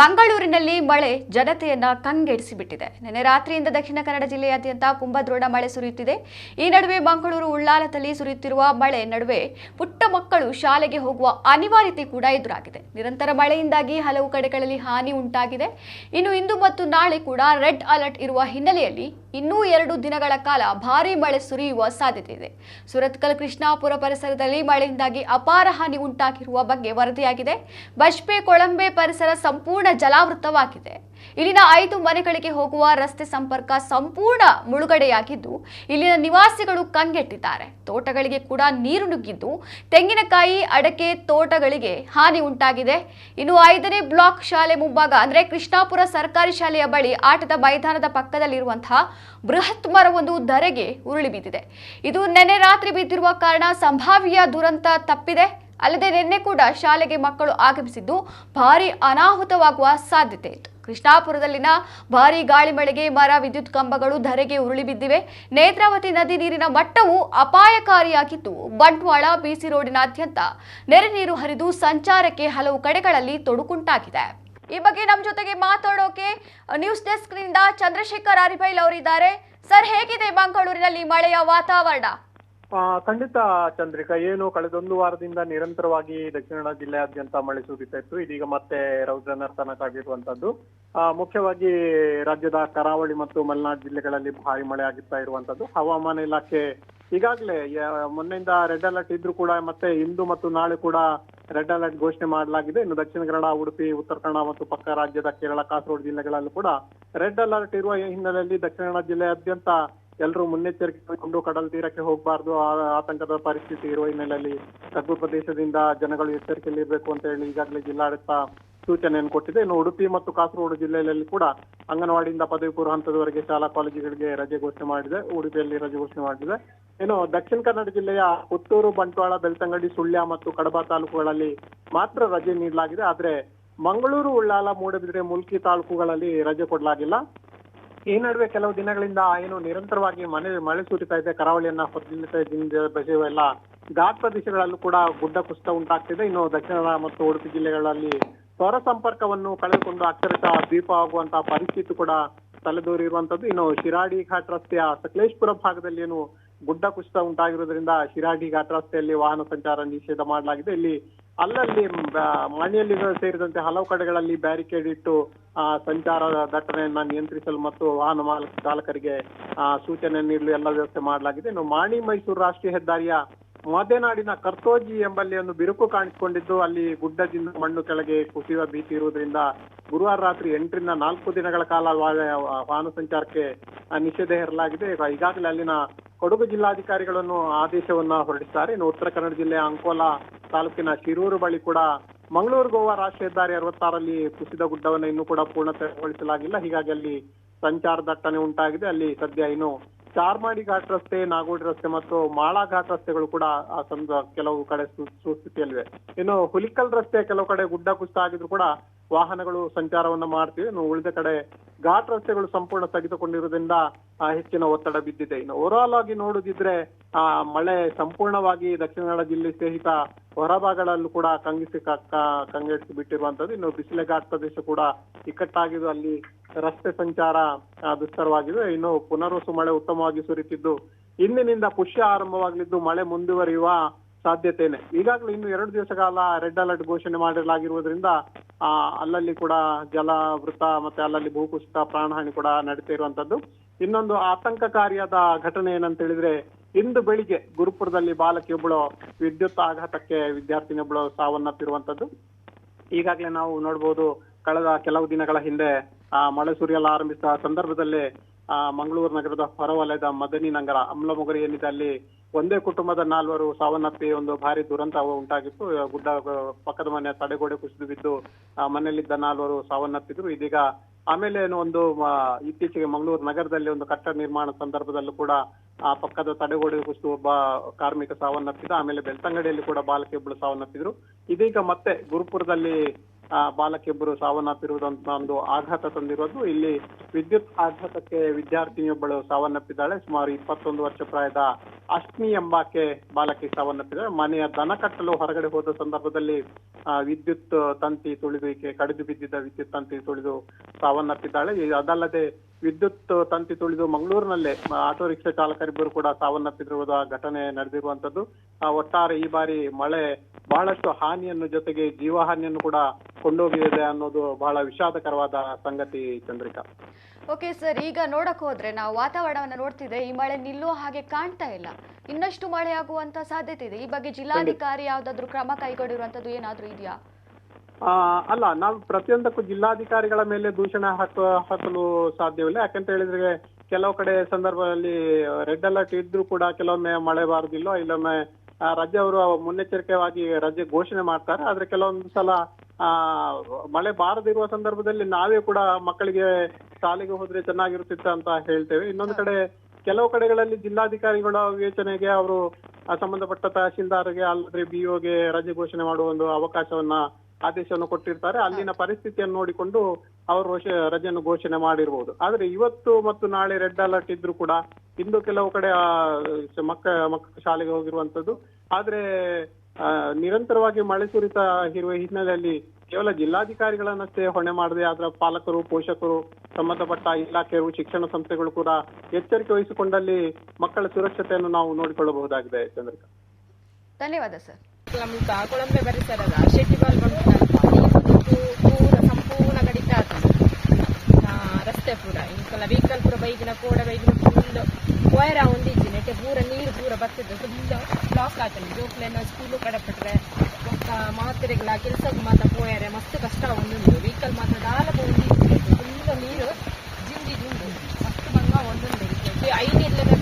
ಮಂಗಳೂರಿನಲ್ಲಿ ಮಳೆ, ಜನತೆಯನ್ನ ಕಂಗೆಡಿಸಿಬಿಟ್ಟಿದೆ ನಿನ್ನೆ ರಾತ್ರಿಯಿಂದ ದಕ್ಷಿಣ ಕನ್ನಡ ಜಿಲ್ಲೆಯಾದ್ಯಂತ ಕುಂಭದ್ರೋಣ ಮಳೆ ಸುರಿಯುತ್ತಿದೆ. ಈ ನಡುವೆ ಮಂಗಳೂರು ಉಳ್ಳಾಲದಲ್ಲಿ ಸುರಿಯುತ್ತಿರುವ ಮಳೆ ನಡುವೆ ಪುಟ್ಟ ಮಕ್ಕಳು ಶಾಲೆಗೆ ಹೋಗುವ ಅನಿವಾರ್ಯತೆ ಕೂಡ ಎದುರಾಗಿದೆ. ನಿರಂತರ ಮಳೆಯಿಂದಾಗಿ ಹಲವು ಕಡೆಗಳಲ್ಲಿ ಹಾನಿ ಉಂಟಾಗಿದೆ. ಇನ್ನು ಇಂದು ಮತ್ತು ನಾಳೆ ಕೂಡ ರೆಡ್ ಅಲರ್ಟ್ ಇರುವ ಹಿನ್ನೆಲೆಯಲ್ಲಿ ಇನ್ನೂ ಎರಡು ದಿನಗಳ ಕಾಲ ಭಾರೀ ಮಳೆ ಸುರಿಯುವ ಸಾಧ್ಯತೆ ಇದೆ ಸುರತ್ಕಲ್ ಕೃಷ್ಣಾಪುರ ಪರಿಸರದಲ್ಲಿ ಮಳೆಯಿಂದಾಗಿ ಅಪಾರ ಹಾನಿ ಉಂಟಾಗಿರುವ ಬಗ್ಗೆ ವರದಿಯಾಗಿದೆ. ಬಜ್ಪೆ ಕೊಳಂಬೆ ಪರಿಸರ ಸಂಪೂರ್ಣ ಜಲಾವೃತವಾಗಿದೆ. ಇಲ್ಲಿನ ಐದು ಮನೆಗಳಿಗೆ ಹೋಗುವ ರಸ್ತೆ ಸಂಪರ್ಕ ಸಂಪೂರ್ಣ ಮುಳುಗಡೆಯಾಗಿದ್ದು, ಇಲ್ಲಿನ ನಿವಾಸಿಗಳು ಕಂಗೆಟ್ಟಿದ್ದಾರೆ. ತೋಟಗಳಿಗೆ ಕೂಡ ನೀರು ನುಗ್ಗಿದ್ದು, ತೆಂಗಿನಕಾಯಿ, ಅಡಕೆ ತೋಟಗಳಿಗೆ ಹಾನಿ ಉಂಟಾಗಿದೆ. ಇನ್ನು ಐದನೇ ಬ್ಲಾಕ್ ಶಾಲೆ ಮುಂಭಾಗ, ಅಂದ್ರೆ ಕೃಷ್ಣಾಪುರ ಸರ್ಕಾರಿ ಶಾಲೆಯ ಬಳಿ ಆಟದ ಮೈದಾನದ ಪಕ್ಕದಲ್ಲಿರುವಂತಹ ಬೃಹತ್ ಮರವೊಂದು ಧರೆಗೆ ಉರುಳಿ ಬಿದ್ದಿದೆ ಇದು ನೆನೆ ರಾತ್ರಿ ಬಿದ್ದಿರುವ ಕಾರಣ ಸಂಭಾವ್ಯ ದುರಂತ ತಪ್ಪಿದೆ. ಅಲ್ಲದೆ ನಿನ್ನೆ ಕೂಡ ಶಾಲೆಗೆ ಮಕ್ಕಳು ಆಗಮಿಸಿದ್ದು, ಭಾರಿ ಅನಾಹುತವಾಗುವ ಸಾಧ್ಯತೆ ಇತ್ತು. ಕೃಷ್ಣಾಪುರದಲ್ಲಿನ ಭಾರಿ ಗಾಳಿ ಮಳೆಗೆ ಮರ, ವಿದ್ಯುತ್ ಕಂಬಗಳು ಧರೆಗೆ ಉರುಳಿ ಬಿದ್ದಿವೆ. ನೇತ್ರಾವತಿ ನದಿ ನೀರಿನ ಮಟ್ಟವು ಅಪಾಯಕಾರಿಯಾಗಿದ್ದು ಬಂಟ್ವಾಳ ಬಿಸಿ ರೋಡಿನಾದ್ಯಂತ ನೆರೆ ನೀರು ಹರಿದು ಸಂಚಾರಕ್ಕೆ ಹಲವು ಕಡೆಗಳಲ್ಲಿ ತೊಡಕುಂಟಾಗಿದೆ. ಈ ಬಗ್ಗೆ ನಮ್ಮ ಜೊತೆಗೆ ಮಾತಾಡೋಕೆ ನ್ಯೂಸ್ ಡೆಸ್ಕ್ನಿಂದ ಚಂದ್ರಶೇಖರ್ ಅರಿಬೈಲ್ ಅವರಿದ್ದಾರೆ. ಸರ್, ಹೇಗಿದೆ ಮಂಗಳೂರಿನಲ್ಲಿ ಮಳೆಯ ವಾತಾವರಣ? ಖಂಡಿತ ಚಂದ್ರಿಕಾ ಏನು ಕಳೆದೊಂದು ವಾರದಿಂದ ನಿರಂತರವಾಗಿ ದಕ್ಷಿಣ ಕನ್ನಡ ಜಿಲ್ಲೆಯಾದ್ಯಂತ ಮಳೆ ಸುರಿತಾ ಇತ್ತು. ಇದೀಗ ಮತ್ತೆ ರೌದ್ರ ತನಕ ಆ, ಮುಖ್ಯವಾಗಿ ರಾಜ್ಯದ ಕರಾವಳಿ ಮತ್ತು ಮಲೆನಾಡು ಜಿಲ್ಲೆಗಳಲ್ಲಿ ಭಾರಿ ಮಳೆ ಆಗುತ್ತಾ ಇರುವಂತದ್ದು. ಹವಾಮಾನ ಇಲಾಖೆ ಈಗಾಗಲೇ ಮೊನ್ನೆಯಿಂದ ರೆಡ್ ಅಲರ್ಟ್ ಇದ್ರೂ ಕೂಡ ಮತ್ತೆ ಇಂದು ಮತ್ತು ನಾಳೆ ಕೂಡ ರೆಡ್ ಅಲರ್ಟ್ ಘೋಷಣೆ ಮಾಡಲಾಗಿದೆ. ಇನ್ನು ದಕ್ಷಿಣ ಕನ್ನಡ ಉಡುಪಿ ಉತ್ತರ ಕನ್ನಡ ಮತ್ತು ಪಕ್ಕ ರಾಜ್ಯದ ಕೇರಳ ಕಾಸರಗೋಡು ಜಿಲ್ಲೆಗಳಲ್ಲೂ ಕೂಡ ರೆಡ್ ಅಲರ್ಟ್ ಇರುವ ಹಿನ್ನೆಲೆಯಲ್ಲಿ ದಕ್ಷಿಣ ಕನ್ನಡ ಜಿಲ್ಲೆಯಾದ್ಯಂತ ಎಲ್ಲರೂ ಮುನ್ನೆಚ್ಚರಿಕೆ ತೆಗೆದುಕೊಂಡು ಕಡಲ ತೀರಕ್ಕೆ ಹೋಗಬಾರ್ದು. ಆತಂಕದ ಪರಿಸ್ಥಿತಿ ಇರುವ ಹಿನ್ನೆಲೆಯಲ್ಲಿ ತಗ್ಗು ಪ್ರದೇಶದಿಂದ ಜನಗಳು ಎಚ್ಚರಿಕೆಯಲ್ಲಿ ಇರಬೇಕು ಅಂತ ಹೇಳಿ ಈಗಾಗಲೇ ಜಿಲ್ಲಾಡಳಿತ ಸೂಚನೆಯನ್ನು ಕೊಟ್ಟಿದೆ. ಇನ್ನು ಉಡುಪಿ ಮತ್ತು ಕಾಸರಗೋಡು ಜಿಲ್ಲೆಯಲ್ಲಿ ಕೂಡ ಅಂಗನವಾಡಿಯಿಂದ ಪದವಿ ಪೂರ್ವ ಹಂತದವರೆಗೆ ಶಾಲಾ ಕಾಲೇಜುಗಳಿಗೆ ರಜೆ ಘೋಷಣೆ ಮಾಡಿದೆ. ಉಡುಪಿಯಲ್ಲಿ ರಜೆ ಘೋಷಣೆ ಮಾಡಿದೆ. ಇನ್ನು ದಕ್ಷಿಣ ಕನ್ನಡ ಜಿಲ್ಲೆಯ ಪುತ್ತೂರು, ಬಂಟ್ವಾಳ, ಬೆಳ್ತಂಗಡಿ, ಸುಳ್ಯ ಮತ್ತು ಕಡಬ ತಾಲೂಕುಗಳಲ್ಲಿ ಮಾತ್ರ ರಜೆ ನೀಡಲಾಗಿದೆ. ಆದ್ರೆ ಮಂಗಳೂರು, ಉಳ್ಳಾಲ, ಮೂಡಬಿದ್ರೆ, ಮುಲ್ಕಿ ತಾಲೂಕುಗಳಲ್ಲಿ ರಜೆ ಕೊಡಲಾಗಿಲ್ಲ. ಈ ನಡುವೆ ಕೆಲವು ದಿನಗಳಿಂದ ಏನು ನಿರಂತರವಾಗಿ ಮನೆ, ಮಳೆ ಸುರಿತಾ ಇದೆ, ಕರಾವಳಿಯನ್ನ ಎಲ್ಲ ಘಾಟ್ ಪ್ರದೇಶಗಳಲ್ಲೂ ಕೂಡ ಗುಡ್ಡ ಕುಸಿತ ಉಂಟಾಗ್ತಿದೆ. ಇನ್ನು ದಕ್ಷಿಣ ಮತ್ತು ಉಡುಪಿ ಜಿಲ್ಲೆಗಳಲ್ಲಿ ಹೊರ ಸಂಪರ್ಕವನ್ನು ಕಳೆದುಕೊಂಡು ಅಕ್ಷರಶಃ ದ್ವೀಪ ಆಗುವಂತಹ ಪರಿಸ್ಥಿತಿ ಕೂಡ ತಲೆದೋರಿರುವಂತದ್ದು. ಇನ್ನು ಶಿರಾಡಿ ಘಾಟ್ ರಸ್ತೆಯ ಸಕಲೇಶ್ಪುರ ಭಾಗದಲ್ಲಿ ಏನು ಗುಡ್ಡ ಕುಸಿತ ಉಂಟಾಗಿರುವುದರಿಂದ ಶಿರಾಡಿ ಘಾಟ್ ರಸ್ತೆಯಲ್ಲಿ ವಾಹನ ಸಂಚಾರ ನಿಷೇಧ ಮಾಡಲಾಗಿದೆ. ಇಲ್ಲಿ ಅಲ್ಲಲ್ಲಿ ಮನೆಯಲ್ಲಿ ಸೇರಿದಂತೆ ಹಲವು ಕಡೆಗಳಲ್ಲಿ ಬ್ಯಾರಿಕೇಡ್ ಇಟ್ಟು ಆ, ಸಂಚಾರ ದಟ್ಟಣೆಯನ್ನ ನಿಯಂತ್ರಿಸಲು ಮತ್ತು ವಾಹನ ಚಾಲಕರಿಗೆ ಆ, ಸೂಚನೆ ನೀಡಲು ಎಲ್ಲ ವ್ಯವಸ್ಥೆ ಮಾಡಲಾಗಿದೆ. ಇನ್ನು ಮಾಣಿ ಮೈಸೂರು ರಾಷ್ಟ್ರೀಯ ಹೆದ್ದಾರಿಯ ಮದೆನಾಡಿನ ಕರ್ತೋಜಿ ಎಂಬಲ್ಲಿ ಒಂದು ಬಿರುಕು ಕಾಣಿಸಿಕೊಂಡಿದ್ದು ಅಲ್ಲಿ ಗುಡ್ಡದಿಂದ ಮಣ್ಣು ಕೆಳಗೆ ಕುಸಿಯುವ ಭೀತಿ ಇರುವುದರಿಂದ ಗುರುವಾರ ರಾತ್ರಿ ಎಂಟರಿಂದ ನಾಲ್ಕು ದಿನಗಳ ಕಾಲ ವಾಹನ ಸಂಚಾರಕ್ಕೆ ನಿಷೇಧ ಹೇರಲಾಗಿದೆ. ಈಗ ಈಗಾಗಲೇ ಅಲ್ಲಿನ ಕೊಡಗು ಜಿಲ್ಲಾಧಿಕಾರಿಗಳನ್ನು ಆದೇಶವನ್ನ ಹೊರಡಿಸಿದ್ದಾರೆ. ಇನ್ನು ಉತ್ತರ ಕನ್ನಡ ಜಿಲ್ಲೆಯ ಅಂಕೋಲಾ ತಾಲೂಕಿನ ಶಿರೂರು ಬಳಿ ಕೂಡ ಮಂಗಳೂರು, ಗೋವಾ ರಾಷ್ಟ್ರೀಯ ಹೆದ್ದಾರಿ ಅರವತ್ತಾರಲ್ಲಿ ಕುಸಿದ ಗುಡ್ಡವನ್ನು ಇನ್ನೂ ಕೂಡ ಪೂರ್ಣತೆಗೊಳಿಸಲಾಗಿಲ್ಲ. ಹೀಗಾಗಿ ಅಲ್ಲಿ ಸಂಚಾರ ದಟ್ಟಣೆ ಉಂಟಾಗಿದೆ. ಅಲ್ಲಿ ಸದ್ಯ ಇನ್ನು ಚಾರ್ಮಾಡಿ ಘಾಟ್ ರಸ್ತೆ, ನಾಗೋಡಿ ರಸ್ತೆ ಮತ್ತು ಮಾಳಾ ಘಾಟ್ ರಸ್ತೆಗಳು ಕೂಡ ಆ ಸಂದ, ಕೆಲವು ಕಡೆ ಸುಸ್ಥಿತಿಯಲ್ಲಿವೆ. ಇನ್ನು ಹುಲಿಕಲ್ ರಸ್ತೆ ಕೆಲವು ಕಡೆ ಗುಡ್ಡ ಕುಸಿತ ಆಗಿದ್ರು ಕೂಡ ವಾಹನಗಳು ಸಂಚಾರವನ್ನ ಮಾಡ್ತಿವೆ. ಇನ್ನು ಉಳಿದ ಕಡೆ ಘಾಟ್ ರಸ್ತೆಗಳು ಸಂಪೂರ್ಣ ಸ್ಥಗಿತಗೊಂಡಿರುವುದರಿಂದ ಹೆಚ್ಚಿನ ಒತ್ತಡ ಬಿದ್ದಿದೆ. ಇನ್ನು ಓವರಾಲ್ ಆಗಿ ನೋಡುದಿದ್ರೆ, ಆ ಮಳೆ ಸಂಪೂರ್ಣವಾಗಿ ದಕ್ಷಿಣ ಕನ್ನಡ ಜಿಲ್ಲೆ ಸಹಿತ ಹೊರಭಾಗಗಳಲ್ಲೂ ಕೂಡ ಕಂಗಿಸಿ ಕಂಗೆಡಿಸಿ ಬಿಟ್ಟಿರುವಂತದ್ದು ಇನ್ನು ಬಿಸಿಲೆ ಘಾಟ್ ಪ್ರದೇಶ ಕೂಡ ಇಕ್ಕಟ್ಟಾಗಿದ್ದು ಅಲ್ಲಿ ರಸ್ತೆ ಸಂಚಾರ ದುಸ್ತರವಾಗಿದೆ. ಇನ್ನು ಪುನರ್ವಸು ಮಳೆ ಉತ್ತಮವಾಗಿ ಸುರಿತಿದ್ದು ಇಂದಿನಿಂದ ಪುಷ್ಯ ಆರಂಭವಾಗಲಿದ್ದು ಮಳೆ ಮುಂದುವರಿಯುವ ಸಾಧ್ಯತೆ ಇದೆ ಈಗಾಗಲೇ ಇನ್ನು ಎರಡು ದಿವಸ ಕಾಲ ರೆಡ್ ಅಲರ್ಟ್ ಘೋಷಣೆ ಮಾಡಿರಲಾಗಿರುವುದರಿಂದ, ಆ, ಅಲ್ಲಲ್ಲಿ ಕೂಡ ಜಲವೃತ ಮತ್ತೆ ಅಲ್ಲಲ್ಲಿ ಭೂಕುಸಿತ, ಪ್ರಾಣಹಾನಿ ಕೂಡ ನಡೀತಾ ಇರುವಂತದ್ದು ಇನ್ನೊಂದು ಆತಂಕಕಾರಿಯಾದ ಘಟನೆ ಏನಂತ ಹೇಳಿದ್ರೆ, ಇಂದು ಬೆಳಿಗ್ಗೆ ಗುರುಪುರದಲ್ಲಿ ಬಾಲಕಿಯೊಬ್ಬಳು ವಿದ್ಯುತ್ ಆಘಾತಕ್ಕೆ ವಿದ್ಯಾರ್ಥಿನಿಯೊಬ್ಬಳು ಸಾವನ್ನಪ್ಪಿರುವಂತದ್ದು ಈಗಾಗಲೇ ನಾವು ನೋಡ್ಬೋದು, ಕಳೆದ ಕೆಲವು ದಿನಗಳ ಹಿಂದೆ, ಆ, ಮಳೆ ಸುರಿಯಲು ಆರಂಭಿಸಿದ ಸಂದರ್ಭದಲ್ಲಿ ಮಂಗಳೂರು ನಗರದ ಹೊರವಲಯದ ಮದನಿ ನಗರ, ಅಮ್ಲಮೊಗರಿ ಏನಿದೆ ಅಲ್ಲಿ ಒಂದೇ ಕುಟುಂಬದ ನಾಲ್ವರು ಸಾವನ್ನಪ್ಪಿ ಒಂದು ಭಾರಿ ದುರಂತ ಉಂಟಾಗಿತ್ತು. ಗುಡ್ಡ, ಪಕ್ಕದ ಮನೆ ತಡೆಗೋಡೆ ಕುಸಿದು ಬಿದ್ದು, ಆ, ಮನೆಯಲ್ಲಿದ್ದ ನಾಲ್ವರು ಸಾವನ್ನಪ್ಪಿದ್ರು. ಇದೀಗ ಆಮೇಲೆ ಏನು ಒಂದು ಇತ್ತೀಚೆಗೆ ಮಂಗಳೂರು ನಗರದಲ್ಲಿ ಒಂದು ಕಟ್ಟಡ ನಿರ್ಮಾಣ ಸಂದರ್ಭದಲ್ಲೂ ಕೂಡ, ಆ, ಪಕ್ಕದ ತಡೆಗೋಡೆ ಕುಸಿದು ಒಬ್ಬ ಕಾರ್ಮಿಕ ಸಾವನ್ನಪ್ಪಿದ. ಆಮೇಲೆ ಬೆಳ್ತಂಗಡಿಯಲ್ಲಿ ಕೂಡ ಬಾಲಕಿಯೊಬ್ಬಳು ಸಾವನ್ನಪ್ಪಿದ್ರು. ಇದೀಗ ಮತ್ತೆ ಗುರುಪುರದಲ್ಲಿ ಬಾಲಕಿಯೊಬ್ಬರು ಸಾವನ್ನಪ್ಪಿರುವುದಂತ ಒಂದು ಆಘಾತ ತಂದಿರೋದು. ಇಲ್ಲಿ ವಿದ್ಯುತ್ ಆಘಾತಕ್ಕೆ ವಿದ್ಯಾರ್ಥಿನಿಯೊಬ್ಬಳು ಸಾವನ್ನಪ್ಪಿದ್ದಾಳೆ. ಸುಮಾರು ಇಪ್ಪತ್ತೊಂದು ವರ್ಷ ಪ್ರಾಯದ ಅಶ್ಮಿ ಎಂಬಾಕೆ ಬಾಲಕಿ ಸಾವನ್ನಪ್ಪಿದ್ದಾಳೆ. ಮನೆಯ ದನ ಕಟ್ಟಲು ಹೊರಗಡೆ ಹೋದ ಸಂದರ್ಭದಲ್ಲಿ ವಿದ್ಯುತ್ ತಂತಿ ತುಳಿದು ಈಕೆ ಕಡಿದು ಬಿದ್ದಿದ್ದ ವಿದ್ಯುತ್ ತಂತಿ ತುಳಿದು ಸಾವನ್ನಪ್ಪಿದ್ದಾಳೆ. ಅದಲ್ಲದೆ ವಿದ್ಯುತ್ ತಂತಿ ತುಳಿದು ಮಂಗಳೂರಿನಲ್ಲೇ ಆಟೋ ರಿಕ್ಷಾ ಚಾಲಕರಿಬ್ಬರು ಕೂಡ ಸಾವನ್ನಪ್ಪಿರುವುದು ಘಟನೆ ನಡೆದಿರುವಂತದ್ದು ಒಟ್ಟಾರೆ ಈ ಬಾರಿ ಮಳೆ ಬಹಳಷ್ಟು ಹಾನಿಯನ್ನು ಜೊತೆಗೆ ಜೀವಹಾನಿಯನ್ನು ಕೂಡ ಕೊಂಡೋಗಿದೆ ಅನ್ನೋದು ಬಹಳ ವಿಷಾದಕರವಾದ ಸಂಗತಿ ಚಂದ್ರಿಕಾ. ಓಕೆ ಸರ್ ಈಗ ನೋಡಕ್ ಹೋದ್ರೆ ನಾವು ವಾತಾವರಣವನ್ನ ನೋಡ್ತಿದ್ರೆ ಈ ಮಳೆ ನಿಲ್ಲುವ ಹಾಗೆ ಕಾಣ್ತಾ ಇಲ್ಲ. ಇನ್ನಷ್ಟು ಮಳೆ ಆಗುವಂತ ಸಾಧ್ಯತೆ ಇದೆ. ಈ ಬಗ್ಗೆ ಜಿಲ್ಲಾಧಿಕಾರಿ ಯಾವ್ದಾದ್ರು ಕ್ರಮ ಕೈಗೊಂಡಿರುವಂತದ್ದು ಏನಾದ್ರೂ ಇದೆಯಾ? ಅಲ್ಲ ನಾವು ಪ್ರತಿಯೊಂದಕ್ಕೂ ಜಿಲ್ಲಾಧಿಕಾರಿಗಳ ಮೇಲೆ ದೂಷಣೆ ಹಾಕ ಹಾಕಲು ಸಾಧ್ಯವಿಲ್ಲ. ಯಾಕಂತ ಹೇಳಿದ್ರೆ ಕೆಲವು ಕಡೆ ಸಂದರ್ಭದಲ್ಲಿ ರೆಡ್ ಅಲರ್ಟ್ ಇದ್ರೂ ಕೂಡ ಕೆಲವೊಮ್ಮೆ ಮಳೆ ಬಾರದಿಲ್ಲ ಇಲ್ಲೊಮ್ಮೆ ಆ, ರಾಜ್ಯ ಅವರು ಮುನ್ನೆಚ್ಚರಿಕೆವಾಗಿ ರಜೆ ಘೋಷಣೆ ಮಾಡ್ತಾರೆ. ಆದ್ರೆ ಕೆಲವೊಂದು ಸಲ ಮಳೆ ಬಾರದಿರುವ ಸಂದರ್ಭದಲ್ಲಿ ನಾವೇ ಕೂಡ ಮಕ್ಕಳಿಗೆ ಶಾಲೆಗೆ ಹೋದ್ರೆ ಚೆನ್ನಾಗಿರುತ್ತಿತ್ತು ಅಂತ ಹೇಳ್ತೇವೆ. ಇನ್ನೊಂದು ಕಡೆ ಕೆಲವು ಕಡೆಗಳಲ್ಲಿ ಜಿಲ್ಲಾಧಿಕಾರಿಗಳ ವಿವೇಚನೆಗೆ ಅವರು ಆ ಸಂಬಂಧಪಟ್ಟ ತಹಶೀಲ್ದಾರ್ಗೆ ಅಲ್ಲದ್ರೆ ಬಿಒಗೆ ರಜೆ ಘೋಷಣೆ ಮಾಡುವ ಒಂದು ಅವಕಾಶವನ್ನ ಆದೇಶವನ್ನು ಕೊಟ್ಟಿರ್ತಾರೆ. ಅಲ್ಲಿನ ಪರಿಸ್ಥಿತಿಯನ್ನು ನೋಡಿಕೊಂಡು ಅವರು ರಜೆಯನ್ನು ಘೋಷಣೆ ಮಾಡಿರ್ಬೋದು. ಆದ್ರೆ ಇವತ್ತು ಮತ್ತು ನಾಳೆ ರೆಡ್ ಅಲರ್ಟ್ ಇದ್ರು ಕೂಡ ಇಂದು ಕೆಲವು ಕಡೆ ಮಕ್ಕ ಮಕ್ಕ ಶಾಲೆಗೆ ಹೋಗಿರುವಂತದ್ದು ಆದ್ರೆ ಆ, ನಿರಂತರವಾಗಿ ಮಳೆ ಸುರಿತ ಇರುವ ಹಿನ್ನೆಲೆಯಲ್ಲಿ ಕೇವಲ ಜಿಲ್ಲಾಧಿಕಾರಿಗಳನ್ನಷ್ಟೇ ಹೊಣೆ ಮಾಡದೆ ಅದರ ಪಾಲಕರು ಪೋಷಕರು ಸಂಬಂಧಪಟ್ಟ ಇಲಾಖೆಯರು ಶಿಕ್ಷಣ ಸಂಸ್ಥೆಗಳು ಕೂಡ ಎಚ್ಚರಿಕೆ ವಹಿಸಿಕೊಂಡಲ್ಲಿ ಮಕ್ಕಳ ಸುರಕ್ಷತೆಯನ್ನು ನಾವು ನೋಡಿಕೊಳ್ಳಬಹುದಾಗಿದೆ ಚಂದ್ರಿಕಾ. ಧನ್ಯವಾದ ಸರ್. ನಮ್ಗೆ ಕೊಳಂಬೆ ಪರಿಸರದ ಶೆಟ್ಟಿಬಾಲ್ ಬಂದು ಜೋಕ್ಲೆನ ಸ್ಕೂಲು ಕಡೆ ಬಿಟ್ರೆ ಒಕ್ಕ ಮಾತ್ರೆಗಳ ಕೆಲಸಕ್ಕೆ ಮಾತ್ರ ಪೋಯರೆ ಮಸ್ತ್ ಕಷ್ಟ ಒಂದೊಂದು ವೆಹಿಕಲ್ ಮಾತ್ರ ದಾಲ ಒಂದಿಜ್ಜಿ ಫುಲ್ ನೀರು ಜಿಂಜಿ ಜಿಂಜಿ ಮಸ್ತ್ ಬಂಗ ಒಂದೊಂದು ಐದು ಇಲ್ಲದ